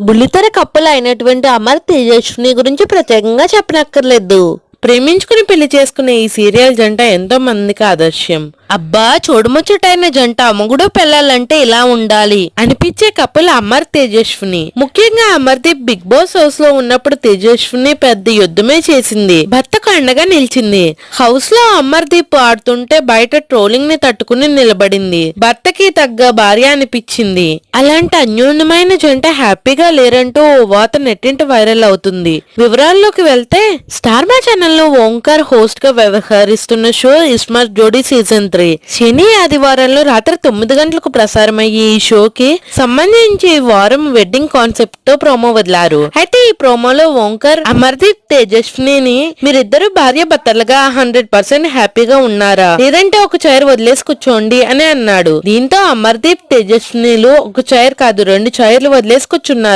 బుల్లితెర కప్పులు అయినటువంటి అమర్ తేజస్విని గురించి ప్రత్యేకంగా చెప్పనక్కర్లేదు. ప్రేమించుకుని పెళ్ళి చేసుకునే ఈ సీరియల్ జంట ఎంతో మందికి ఆదర్శం. అబ్బా చూడముచ్చటైన జంట మొగుడు పెళ్ళాలంటే ఇలా ఉండాలి. అనిపించే కప్పులు అమర్ తేజస్విని. ముఖ్యంగా అమర్దీప్ బిగ్ బాస్ హౌస్లో ఉన్నప్పుడు తేజస్విని పెద్ద యుద్ధమే చేసింది. భర్తకు అండగా నిలిచింది. హౌస్లో అమర్దీప్ ఆడుతుంటే బయట ట్రోలింగ్ని తట్టుకుని నిలబడింది. భర్తకి తగ్గ భార్య అనిపించింది. అలాంటి అన్యోన్యమైన జంట హ్యాపీగా లేరంటూ ఓ వాత నెట్టింట వైరల్ అవుతుంది. వివరాల్లోకి వెళ్తే స్టార్ మా ఛానల్లో ఓంకార్ హోస్ట్గా వ్యవహరిస్తున్న షో ఇస్మార్ జోడీ సీజన్ త్రీ. శని ఆదివారంలో రాత్రి తొమ్మిది గంటలకు ప్రసారమయ్యే ఈ షోకి సంబంధించి ఈ వారం వెడ్డింగ్ కాన్సెప్ట్తో ప్రోమో వదిలారు. అయితే ఈ ప్రోమోలో ఓంకార్ అమర్దీప్ తేజస్విని మీరిద్దరు భార్య భర్తలుగా హండ్రెడ్ పర్సెంట్ హ్యాపీగా ఉన్నారా? లేదంటే ఒక చైర్ వదిలేసి కూర్చోండి అని అన్నాడు. దీంతో అమర్దీప్ తేజస్వినిలు ఒక చైర్ కాదు రెండు చైర్లు వదిలేసి కూర్చున్నారు.